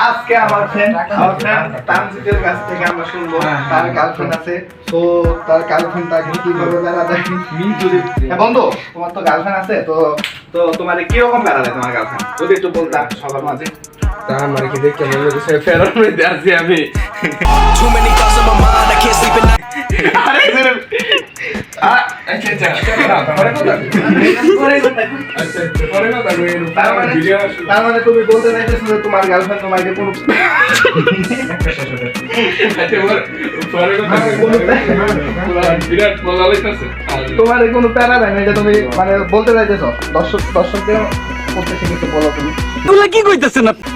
আজকে আমার ফ্রেন্ড আমার ফ্রেন্ড তানজিদের কাছ থেকে আমরা শুনব। তার গার্লফ্রেন্ড আছে। তো তার গার্লফ্রেন্ড তাকে কীভাবে বেড়া দেয়? হ্যাঁ বন্ধু তোমার তো গার্লফ্রেন্ড আছে তো তো তোমার কি রকম বেড়া দেয় তোমার গার্লফ্রেন্ড যদি একটু বলতাম সবার মাঝে। আমার কি দেখে মনে হচ্ছে ফেরার মধ্যে আছি আমি? Too many thoughts in my mind, I can't sleep at night. আচ্ছা আচ্ছা না, পরে কথা আচ্ছা পরে কথা কই, তার মানে তার মানে তুমি বলতে চাইতেছো যে তোমার গার্লফ্রেন্ড তোমাকে কোনো আচ্ছা, পরে- পরে কথা কই, বিরাট মজা লাগতেছে। তোমার কোনো প্যারা দেয় না এটা তুমি মানে বলতে চাইতেছো। দর্শক দর্শকদের কিছু বলো তুমি। এগুলা কি কইতাছেন আপনি?